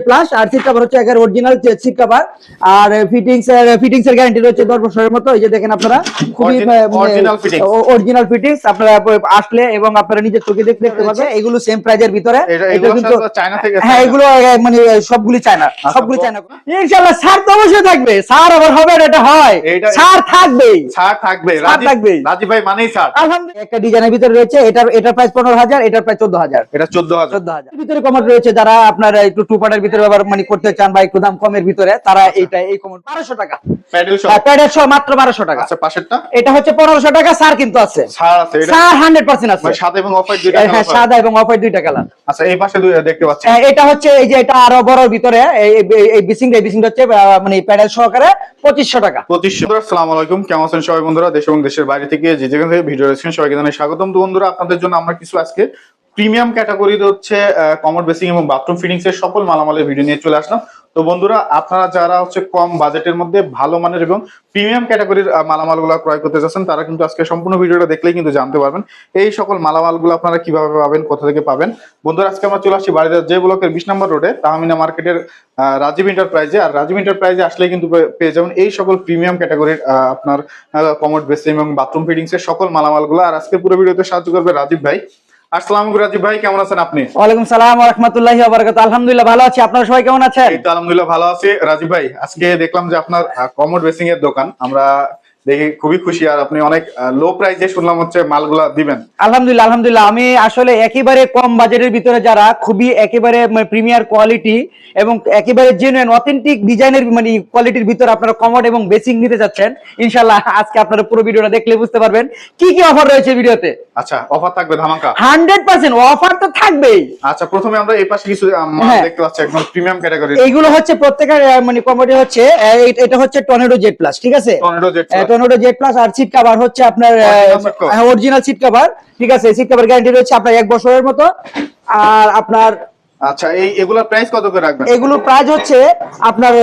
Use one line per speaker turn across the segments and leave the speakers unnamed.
Plus আর seat cover হচ্ছে একের অরিজিনাল সিট কভার আর ফিটিংস এর ফিটিংস এর গ্যারান্টি রয়েছে দশ বছরের মতো এই যে দেখেন আপনারা খুবই অরিজিনাল ফিটিংস আপনারা আসলে এবং আপনারা নিজের চোখে দেখতে দেখতে পাচ্ছেন এগুলো সেম প্রাইজের ভিতরে।
এটা-
এটা কিন্তু
চায়না থেকে
হ্যাঁ এগুলো মানে সবগুলি চায়না সবগুলি চায়না ইনশাআল্লাহ ছাড় তো অবশ্যই থাকবে ছাড় আবার হবে এটা হয়। ছাড়
থাকবে রাজীব
থাকবেই।
রাজীব ভাই মানেই ছাড়।
আলহামদুলিল্লাহ। একটা ডিজাইনের ভিতরে রয়েছে এটার এটার প্রাইস পনেরো হাজার এটার প্রাইস চোদ্দ হাজার।
এটা চোদ্দ হাজার।
চোদ্দ হাজার। ভিতরে কমর রয়েছে যারা আপনার একটু টু পার্টের ভিতরে আবার মানে করতে চান বা একটু দাম কমের ভিতরে তারা এইটা এই কমর বারোশো টাকা।
প্যাডেল সহ?
মাত্র বারোশো টাকা।
আচ্ছা পাশেরটা?
এটা হচ্ছে পনেরোশো টাকা সার কিন্তু আছে।
ছাড় আছে এটা
সার হান্ড্রেড পার্সেন্ট আছে।
সাদা এবং অফ দুইটা
হ্যাঁ সাদা এবং অফার দুইটা কালার
আচ্ছা এই পাশে দেখতে পাচ্ছি।
এটা হচ্ছে এই যে এটা আরও বড় ভিতরে এই- বিসিং এই হচ্ছে মানে প্যাডেল সহকারে পঁচিশশো টাকা।
পঁচিশশো আসসালামু আলাইকুম। কেমন আছেন সবাই বন্ধুরা? দেশ এবং দেশের বাইরে থেকে যে যেখান থেকে ভিডিও দেখছেন সবাইকে জানাই স্বাগতম। তো বন্ধুরা আপনাদের জন্য আমরা কিছু আজকে প্রিমিয়াম ক্যাটাগরিতে হচ্ছে কমর বেসিং এবং বাথরুম ফিটিংস এর সকল মালামালের ভিডিও নিয়ে চলে আসলাম। তো বন্ধুরা, আপনারা যারা হচ্ছে কম বাজেটের মধ্যে ভালো মানের এবং প্রিমিয়াম ক্যাটাগরির মালামালগুলো ক্রয় করতে চাচ্ছেন, তারা কিন্তু আজকে সম্পূর্ণ ভিডিওটা দেখলেই কিন্তু জানতে পারবেন এই সকল মালামালগুলো আপনারা কীভাবে পাবেন, কোথা থেকে পাবেন। বন্ধুরা, আজকে আমরা চলে আসছি বাড়িতে যে ব্লকের বিশ নম্বর রোডে, তাহমিনা মার্কেটের রাজীব এন্টারপ্রাইজে আর রাজীব এন্টারপ্রাইজে আসলে কিন্তু পেয়ে যাবেন এই সকল প্রিমিয়াম ক্যাটাগরির আপনার কমোড বেসিং এবং বাথরুম ফিটিংস এর সকল মালামালগুলো। আর আজকে পুরো ভিডিওতে সাহায্য করবে রাজীব ভাই। আসসালামু ভাই কেমন আছেন আপনি?
ওয়ালাইকুম সালাম রহমতুল্লাহি আলহামদুলিল্লাহ ভালো আছি। আপনারা সবাই কেমন আছেন?
এই তো আলহামদুলিল্লাহ ভালো আছি। রাজীব ভাই আজকে দেখলাম যে আপনার কমোড বেসিং এর দোকান। আমরা দেখে খুবই খুশি আর আপনি অনেক লো প্রাইসে শুনলাম হচ্ছে মালগুলা দিবেন।
আলহামদুলিল্লাহ আলহামদুলিল্লাহ। আমি আসলে একেবারে কম বাজেটের ভিতরে যারা খুবই একেবারে প্রিমিয়ার কোয়ালিটি এবং একেবারে জেনুইন অথেন্টিক ডিজাইনের মানে কোয়ালিটির ভিতরে আপনারা কমোড এবং বেসিং নিতে যাচ্ছেন ইনশাল্লাহ আজকে আপনারা পুরো ভিডিওটা দেখলে বুঝতে পারবেন কি কি অফার রয়েছে ভিডিওতে।
আচ্ছা অফার থাকবে ধামাকা?
হান্ড্রেড পার্সেন্ট অফার তো থাকবেই।
আচ্ছা প্রথমে আমরা এই পাশে কিছু
হ্যাঁ।
দেখতে পাচ্ছি একদম প্রিমিয়াম ক্যাটাগরি
এইগুলো হচ্ছে প্রত্যেকের মানে কমোডি হচ্ছে এটা হচ্ছে টর্নেডো জেড প্লাস ঠিক আছে?
Tornado jet
tornado Z plus আর সিট কভার হচ্ছে আপনার অরিজিনাল সিট কভার ঠিক আছে সিট কভার গ্যারান্টি রয়েছে আপনার এক বছরের মতো। আর আপনার
আচ্ছা এই এগুলার প্রাইস কত করে রাখবেন?
এগুলোর প্রাইস হচ্ছে আপনার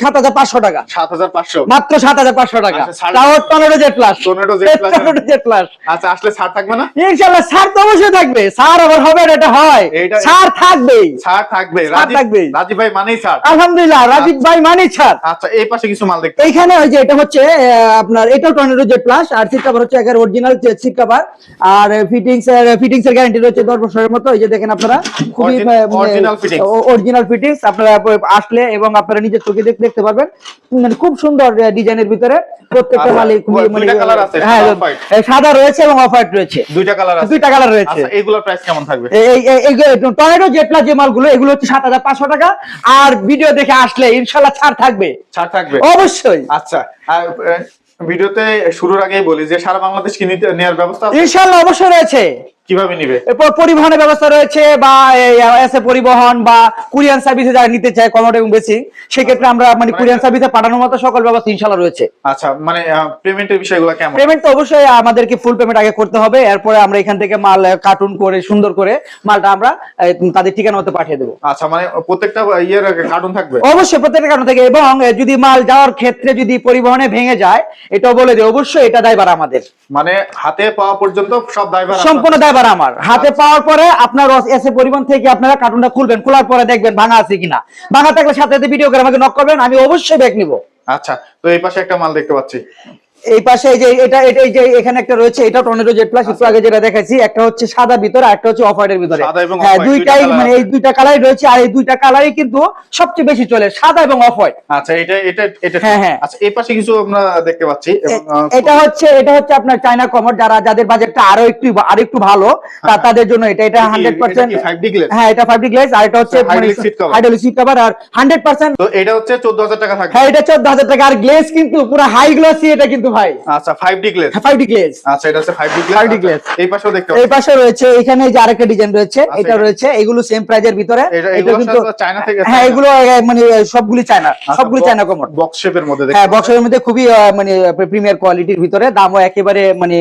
সাত হাজার পাঁচশো টাকা।
সাত হাজার পাঁচশো?
মাত্র সাত হাজার পাঁচশো টাকা।
আচ্ছা,
তাও tornado Z plus. Tornado Z plus
আচ্ছা আসলে ছাড় থাকবে না?
ইনশাল্লাহ সার তো অবশ্যই থাকবে। সার আবার হবে এটা হয়। থাকবেই।
ছাড় থাকবে। রাজীব। রাজীব ভাই মানেই ছাড়।
আলহামদুলিল্লাহ রাজীব ভাই মানি ছাড়।
আচ্ছা এই পাশে কিছু মাল দেখতে
এইখানে ওই যে এটা হচ্ছে আপনার এটাও টর্নেডো জেড প্লাস আর সিট কভার হচ্ছে একের অরিজিনাল সিট কভার আর ফিটিংস এর ফিটিংস এর গ্যারান্টি রয়েছে দশ বছরের মতো। এই যে দেখেন আপনারা খুবই। অরিজিনাল ফিটিংস আপনারা আসলে এবং আপনারা নিজের চোখে দেখতে দেখতে পারবেন। মানে খুব সুন্দর ডিজাইনের ভিতরে প্রত্যেকটা মালিক খুবই মানে হ্যাঁ
সাদা।
এই রয়েছে এবং অফ হোয়াইট রয়েছে।
দুইটা কালার আছে।
দুইটা কালার রয়েছে।
আচ্ছা এইগুলোর প্রাইস কেমন থাকবে?
এই এই টর্নেডো জেড প্লাস যে মালগুলো এগুলো হচ্ছে সাত হাজার পাঁচশো টাকা। আর ভিডিও দেখে আসলে ইনশাল্লাহ ছাড় থাকবে।
ছাড় থাকবে।
অবশ্যই।
আচ্ছা ভিডিওতে শুরুর আগেই বলি যে সারা বাংলাদেশ কি নিতে নেওয়ার ব্যবস্থা আছে?
ইনশাল্লাহ অবশ্যই রয়েছে।
কীভাবে নিবে?
এরপর পরিবহনের ব্যবস্থা রয়েছে বা এসে পরিবহন বা কুরিয়ান সার্ভিসে যারা নিতে চায় কমোড এবং বেশি সেক্ষেত্রে আমরা মানে কুরিয়ান সার্ভিসে পাঠানোর মতো সকল ব্যবস্থা ইনশাল্লাহ রয়েছে।
আচ্ছা মানে পেমেন্টের বিষয়গুলো কেমন?
পেমেন্ট তো অবশ্যই আমাদেরকে ফুল পেমেন্ট আগে করতে হবে এরপরে আমরা এখান থেকে মাল কার্টুন করে সুন্দর করে মালটা আমরা তাদের ঠিকানা মতো পাঠিয়ে দেবো।
আচ্ছা মানে প্রত্যেকটা ইয়ের কার্টুন থাকবে?
অবশ্যই প্রত্যেকটা থেকে এবং যদি মাল যাওয়ার ক্ষেত্রে যদি পরিবহনে ভেঙে যায় এটাও বলে দিই অবশ্যই এটা দায়বার আমাদের।
মানে হাতে পাওয়া পর্যন্ত সব দায়ভার।
সম্পূর্ণ দায়বার আমার। হাতে পাওয়ার পরে আপনার এসে পরিবহন থেকে আপনারা কার্টুনটা খুলবেন খোলার পরে দেখবেন ভাঙা আছে কিনা। ভাঙা থাকলে সাথে সাথে ভিডিও করে আমাকে নক করবেন আমি অবশ্যই ব্যাগ নিব।
আচ্ছা তো এই পাশে একটা মাল দেখতে পাচ্ছি।
এই পাশে এই যে এটা এটা এই যে এখানে একটা রয়েছে এটা টর্নেডো জেট প্লাস একটু আগে যেটা দেখাচ্ছি একটা হচ্ছে সাদা ভিতরে আর একটা হচ্ছে অফ হোয়াইটের ভিতরে হ্যাঁ দুইটাই মানে এই দুইটা কালারই রয়েছে আর এই দুইটা কালারই কিন্তু সবচেয়ে বেশি চলে সাদা এবং অফ হোয়াইট
আচ্ছা এটা এটা এটা
হ্যাঁ, হ্যাঁ।
আচ্ছা এই পাশে কিছু আমরা দেখতে পাচ্ছি এবং
এটা হচ্ছে এটা হচ্ছে আপনার চায়না কমোড যারা যাদের বাজেটটা আরও একটু আরও একটু ভালো তা- তাদের জন্য এটা এটা
এটা কি-
হান্ড্রেড
এটা
পার্সেন্ট
কি 5D glaze?
হ্যাঁ এটা ফাইভ ডি গ্লেজ আর এটা হচ্ছে
আচ্ছা।
হাইড্রোলিক সিট কভার আর হান্ড্রেড পার্সেন্ট
তো এটা হচ্ছে চোদ্দ হাজার টাকা থাকবে
হ্যাঁ এটা চোদ্দ হাজার টাকা আর গ্লেজ কিন্তু পুরো হাই গ্লাসি এটা কিন্তু ভাই।
আচ্ছা five D glaze
five glaze
আচ্ছা এটা হচ্ছে ফাইভ ডি
5D glaze।
এই পাশেও দেখতে
এই পাশে রয়েছে এখানে যে আরেকটা ডিজাইন রয়েছে
আচ্ছা,
এটা
এটা-
রয়েছে এগুলো সেম প্রাইজের ভিতরে।
এটা
এটা কিন্তু
চায়না থেকে
হ্যাঁ এগুলো মানে সবগুলি চায়না
আচ্ছা,
সবগুলি চায়না কমোড
বক্স শেপের মধ্যে দেখতে
হ্যাঁ বক্সের মধ্যে খুবই মানে প্রিমিয়ার কোয়ালিটির ভিতরে দামও একেবারে মানে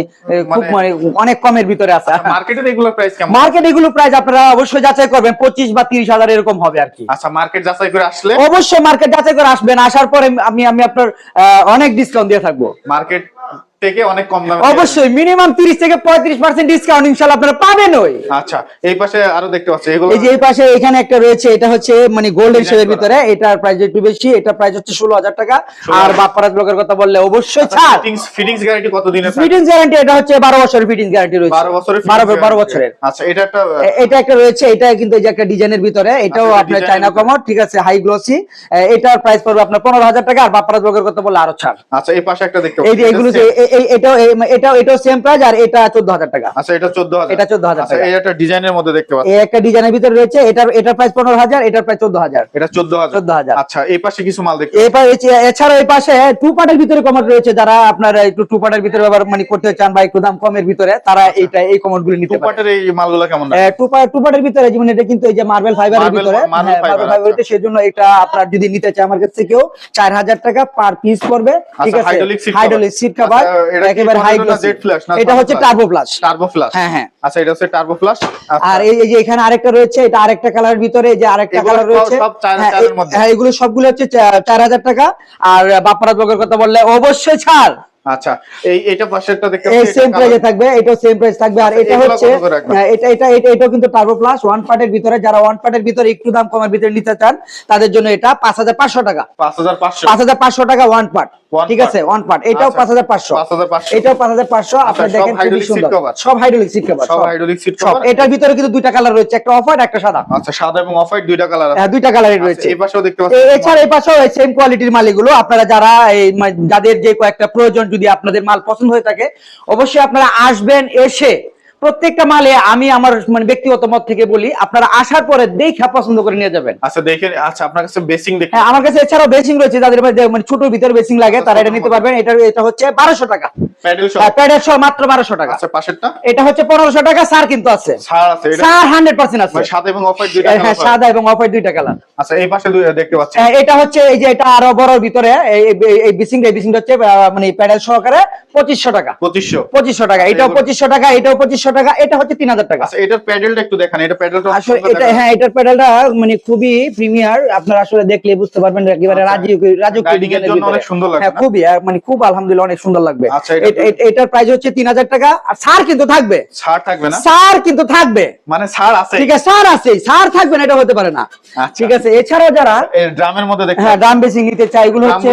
খুব
মানে-
মানে অনেক কমের ভিতরে আছে।
মার্কেটে এগুলোর প্রাইস কেমন?
মার্কেট এগুলো প্রাইস আপনারা অবশ্যই যাচাই করবেন পঁচিশ বা তিরিশ হাজার এরকম হবে আর কি।
আচ্ছা মার্কেট যাচাই করে আসলে?
অবশ্যই মার্কেট যাচাই করে আসবেন আসার পরে আমি আমি আপনার অনেক ডিসকাউন্ট দিয়ে থাকব।
মার্কেট থেকে অনেক কম দামে
অবশ্যই মিনিমাম তিরিশ থেকে পঁয়ত্রিশ পার্সেন্ট ডিসকাউন্ট ইনশাল্লাহ আপনারা পাবেন ওই।
আচ্ছা এই পাশে আরও দেখতে পাচ্ছি এগুলো
এই যে এই পাশে এখানে একটা রয়েছে এটা হচ্ছে মানে গোল্ডেন শেডের ভিতরে এটার প্রাইস একটু বেশি এটা প্রাইস হচ্ছে ষোলো হাজার টাকা। আর বাপ্পারাজ ব্লকের কথা বললে অবশ্যই ছাড়।
ফিটিংস ফিটিংস গ্যারান্টি কত দিনের
ফিটিংস গ্যারান্টি এটা হচ্ছে বারো বছরের ফিটিংস গ্যারান্টি রয়েছে।
বারো বছরের
বারো
fitness
বারো
guarantee।
বছরের।
আচ্ছা এটা একটা
এটা একটা রয়েছে এটা কিন্তু এই যে একটা ডিজাইনের ভিতরে এটাও
আচ্ছা,
আপনার
design
চাইনা
এর
কমর ঠিক আছে হাই গ্লোসি এটার প্রাইস পড়বে আপনার পনেরো হাজার টাকা আর বাপ্পারাজ ব্লকের কথা বললে আরও ছাড়।
আচ্ছা এই পাশে একটা দেখতে
এই যে এগুলো সেম প্রাইস আর এটা টাকা।
আচ্ছা এটা
এটা 14,000
আচ্ছা
টাকা।
এই একটা ডিজাইনের মধ্যে দেখতে পাচ্ছি।
এই একটা ডিজাইনের ভিতরে রয়েছে এটার এটার প্রাইস পনেরো হাজার এটার প্রাইস চোদ্দ হাজার
এটা চোদ্দ হাজার
14,000
আচ্ছা এই পাশে কিছু মাল দেখতে
এবার এছে- এছাড়াও এই পাশে টু পার্টের ভিতরে রয়েছে যারা আপনার একটু টু পার্টের ভিতরে ব্যবহার মানে করতে চান বা একটু দাম কমের ভিতরে তারা এইটা এই কমর গুলি নিতে
টু
পারে।
পার্টের এই মালগুলো কেমন
টু পার্ট টু পার্টের ভিতরে যেমন এটা কিন্তু এই যে মার্বেল ফাইবারের ভিতরে
marble
হ্যাঁ,
আচ্ছা।
হইতে সেজন্য এটা আপনার যদি নিতে চায় আমার কাছ থেকেও চার হাজার টাকা পার পিস পড়বে ঠিক
আচ্ছা,
আছে। হাইড্রোলিক সিট কভার
আচ্ছা, এটা
একেবারে হাই
tornado না না
এটা হচ্ছে টার্বো
টার্বো
হ্যাঁ, হ্যাঁ।
আচ্ছা এটা হচ্ছে টার্বো ফ্লাশ
আর এই এই যে এখানে আরেকটা রয়েছে এটা আরেকটা কালারের ভিতরে যে আরেকটা কালার রয়েছে।
সব
হ্যাঁ,
চারের মধ্যে।
হ্যাঁ এগুলো সবগুলো হচ্ছে চা- চার হাজার টাকা। আর বাপ্পারাজ ব্লগের কথা বললে অবশ্যই ছাড়।
আচ্ছা এই এটা পাশেরটা দেখতে
এই সেম
এটা
প্রাইসে থাকবে এটাও সেম প্রাইস থাকবে। আর এটা হচ্ছে
কত করে রাখবেন?
এটা এটা এটা এটাও কিন্তু টার্বো প্লাস ওয়ান পার্টের ভিতরে যারা ওয়ান পার্টের ভিতরে একটু দাম কমের ভিতরে নিতে চান তাদের জন্য এটা পাঁচ হাজার পাঁচশো টাকা।
পাঁচ হাজার পাঁচশো।
টাকা ওয়ান পার্ট ঠিক আছে ওয়ান পার্ট এটাও
আচ্ছা,
পাঁচ হাজার পাঁচশো।
5,500
এটাও পাঁচ হাজার পাঁচশো। আপনার দেখেন খুবই সুন্দর। সব হাইড্রোলিক সিট কভার
সব seat
সব।
cover?
এটার ভিতরে কিন্তু দুইটা কালার রয়েছে একটা অফ হোয়াইট একটা সাদা।
আচ্ছা সাদা এবং অফ হোয়াইট দুইটা কালার আছে।
হ্যাঁ, দুইটা কালারের
আচ্ছা,
রয়েছে।
এই পাশেও দেখতে পাচ্ছি
এ- এছাড়া এই পাশেও সেম কোয়ালিটির মালগুলো আপনারা যারা এই যাদের যে কয়েকটা প্রয়োজন যদি আপনাদের মাল পছন্দ হয়ে থাকে অবশ্যই আপনারা আসবেন এসে প্রত্যেকটা মালে আমি আমার মানে ব্যক্তিগত মত থেকে বলি আপনারা আসার পরে দেখা পছন্দ করে নিয়ে যাবেন।
আচ্ছা দেখে আচ্ছা আপনার কাছে বেসিং দেখে
হ্যাঁ আমার কাছে এছাড়াও বেসিং রয়েছে যাদের মানে ছোট ভিতরে বেসিং লাগে তারা এটা নিতে পারবেন। এটা এটা হচ্ছে বারোশো টাকা।
প্যাডেল সহ?
প্যাডের সহ মাত্র বারোশো টাকা।
আচ্ছা পাশেরটা?
এটা হচ্ছে পনেরোশো টাকা সার কিন্তু আছে।
ছাড় আছে এটা
সার হান্ড্রেড পার্সেন্ট আছে।
সাদা এবং অফ হোয়াইট দুইটা
হ্যাঁ সাদা এবং অফ দুইটা কালার
আচ্ছা এই পাশে দেখতে পাচ্ছি।
হ্যাঁ, এটা হচ্ছে এই যে এটা আরও বড় ভিতরে এই- এই- এই বিসিং এই বিসিং হচ্ছে মানে প্যাডেল সহকারে পঁচিশশো টাকা।
পঁচিশশো।
পঁচিশশো টাকা এটাও
এগুলো-
পঁচিশশো টাকা এটাও পঁচিশশো টাকা এটা হচ্ছে তিন হাজার টাকা।
আচ্ছা এটার প্যাডেলটা একটু দেখান এটা প্যাডেলটা
আসলে এটা হ্যাঁ এটার প্যাডেলটা মানে খুবই প্রিমিয়ার আপনারা আসলে দেখলে বুঝতে পারবেন একেবারে
আচ্ছা।
রাজু
অনেক সুন্দর লাগবে
হ্যাঁ খুবই মানে খুব আলহামদুলিল্লাহ অনেক সুন্দর লাগবে।
আচ্ছা,
এটার প্রাইস হচ্ছে তিন হাজার টাকা। আর সার কিন্তু থাকবে।
ছাড় থাকবে না?
সার কিন্তু থাকবে।
মানে ছাড় আছে।
ঠিক আছে সার আছে। সার থাকবে না এটা হতে পারে না।
আচ্ছা।
ঠিক আছে এছাড়াও যারা
ড্রামের মধ্যে দেখতে
হ্যাঁ দাম বেশি নিতে চাই এগুলো হচ্ছে?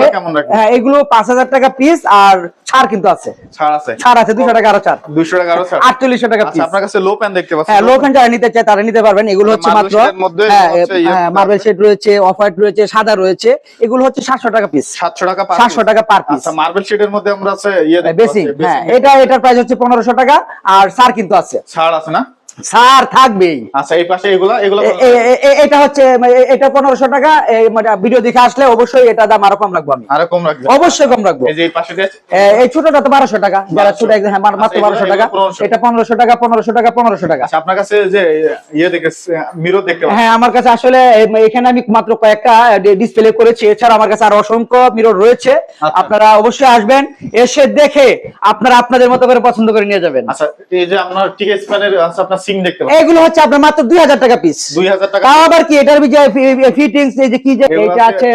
হ্যাঁ এগুলো পাঁচ হাজার টাকা পিস আর ছাড় কিন্তু আছে।
ছাড় আছে।
ছাড় আছে টাকা আরও ছাড়
টাকা আরও ছাড়
আটচল্লিশশো টাকা
আচ্ছা
পিস
আপনার কাছে লো প্যান দেখতে
হ্যাঁ লো ফ্যান যারা নিতে চায় তারা নিতে পারবেন। এগুলো হচ্ছে মাত্র
মধ্যে
হ্যাঁ
ইয়ে
মার্বেল শেড রয়েছে অফ হোয়াইট রয়েছে সাদা রয়েছে। এগুলো হচ্ছে সাতশো টাকা পিস
সাতশো টাকা per
সাতশো
piece।
টাকা পার পিস
আচ্ছা মার্বেল শেডের মধ্যে আমরা আছে ইয়ে
বেসিং হ্যাঁ এটা এটার প্রাইস হচ্ছে পনেরোশো টাকা আর সার কিন্তু আছে।
সার আছে না?
সার থাকবেই।
আচ্ছা এই পাশে এগুলা এগুলা
এটা হচ্ছে মানে এটা পনেরোশো টাকা এই মানে ভিডিও দেখে আসলে অবশ্যই এটা দাম আরও কম রাখব আমি।
আরও কম রাখবে।
অবশ্যই কম রাখব।
এই যে এই পাশে
এই ছোটটা তো বারোশো টাকা যারা
1200
ছোট একদম হ্যাঁ মাত্র
আচ্ছা,
বারোশো
এগুলো-
টাকা।
1500
এটা পনেরোশো টাকা পনেরোশো টাকা পনেরোশো টাকা।
আচ্ছা আপনার কাছে যে ইয়ে দেখে মিরর দেখতে
হ্যাঁ আমার কাছে আসলে এখানে আমি মাত্র কয়েকটা ডিসপ্লে করেছি। এছাড়া আমার কাছে আরও অসংখ্য মিরর রয়েছে।
আচ্ছা।
আপনারা অবশ্যই আসবেন এসে দেখে আপনারা আপনাদের মতো করে পছন্দ করে নিয়ে যাবেন।
আচ্ছা এই যে আপনার টিকে স্প্যানের আছে আপনার সিং দেখতে পাচ্ছি
এগুলো হচ্ছে আপনার মাত্র দুই হাজার টাকা পিস
দুই হাজার টাকা
তাও আবার কি এটার যে ফিটিংস এই যে কি যে এটা আছে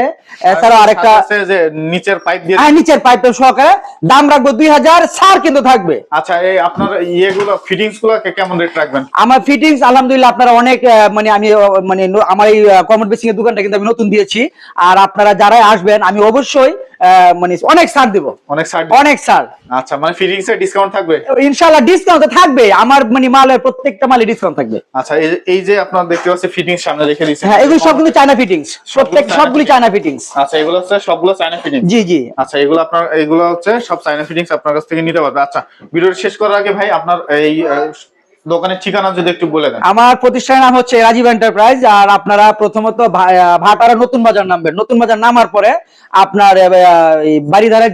এছাড়াও আরেকটা
আছে যে নিচের পাইপ দিয়ে
হ্যাঁ নিচের পাইপটা সহকারে দাম রাখব দুই হাজার কিন্তু থাকবে।
আচ্ছা এই আপনার ইয়েগুলো ফিটিংসগুলো কেমন রেট রাখবেন?
আমার ফিটিংস আলহামদুলিল্লাহ আপনারা অনেক মানে আমি মানে আমার এই কমেন্ট বেসিং এর দোকানটা কিন্তু আমি নতুন দিয়েছি। আর আপনারা যারাই আসবেন আমি অবশ্যই মানে অনেক ছাড় দিব।
অনেক সাইড
অনেক ছাড়।
আচ্ছা মানে ফিটিংস এর ডিসকাউন্ট থাকবে?
ইনশাল্লাহ ডিসকাউন্ট থাকবে। আমার মানে মালের প্রত্যেকটা মালে ডিসকাউন্ট থাকবে।
আচ্ছা এই যে- আপনার দেখতে পাচ্ছি ফিটিংস সামনে রেখে দিয়েছেন
হ্যাঁ এগুলো সব কিন্তু চায়না ফিটিংস প্রত্যেক সবগুলি। চায়না ফিটিংস
আচ্ছা এগুলো হচ্ছে সবগুলো চাইনা ফিটিংস
জি জি।
আচ্ছা এগুলো আপনার এগুলো হচ্ছে সব চাইনা ফিটিংস আপনার কাছ থেকে নিতে পারবে। আচ্ছা ভিডিও শেষ করার আগে ভাই আপনার এই দোকানের ঠিকানা যদি একটু বলে দেন।
আমার প্রতিষ্ঠানের নাম হচ্ছে রাজীব এন্টারপ্রাইজ আর আপনারা প্রথমত ভাটারা নতুন বাজার নামবেন। নতুন বাজার নামার পরে আপনার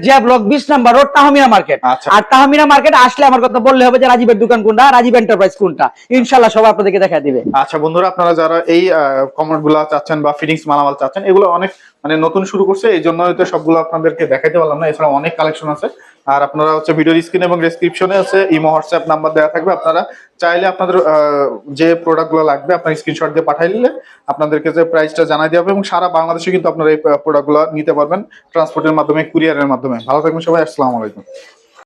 জিয়া ব্লক বিশ নাম্বার রোড তাহমিনা মার্কেট।
আচ্ছা।
আর তাহমিনা মার্কেট আসলে আমার কথা বললে হবে যে রাজীবের দোকান কোনটা রাজীব এন্টারপ্রাইজ কোনটা। ইনশাল্লাহ সবাই আপনাদেরকে দেখা দিবে।
আচ্ছা বন্ধুরা আপনারা যারা এই কমেন্টগুলা চাচ্ছেন বা ফিটিংস মালামাল চাচ্ছেন এগুলো অনেক মানে নতুন শুরু করছে, এই জন্য হয়তো সবগুলো আপনাদেরকে দেখাইতে পারলাম না। এছাড়া অনেক কালেকশন আছে। আর আপনারা হচ্ছে ভিডিওর স্ক্রিন এবং ডেসক্রিপশনে আছে ইমো হোয়াটসঅ্যাপ নাম্বার দেওয়া থাকবে। আপনারা চাইলে আপনাদের যে প্রোডাক্টগুলো লাগবে, আপনার স্ক্রিনশট দিয়ে পাঠাই দিলে আপনাদেরকে যে প্রাইসটা জানাই দেওয়া হবে এবং সারা বাংলাদেশে কিন্তু আপনারা এই প্রোডাক্টগুলো নিতে পারবেন ট্রান্সপোর্টের মাধ্যমে কুরিয়ারের মাধ্যমে। ভালো থাকবেন সবাই, আসসালামু আলাইকুম।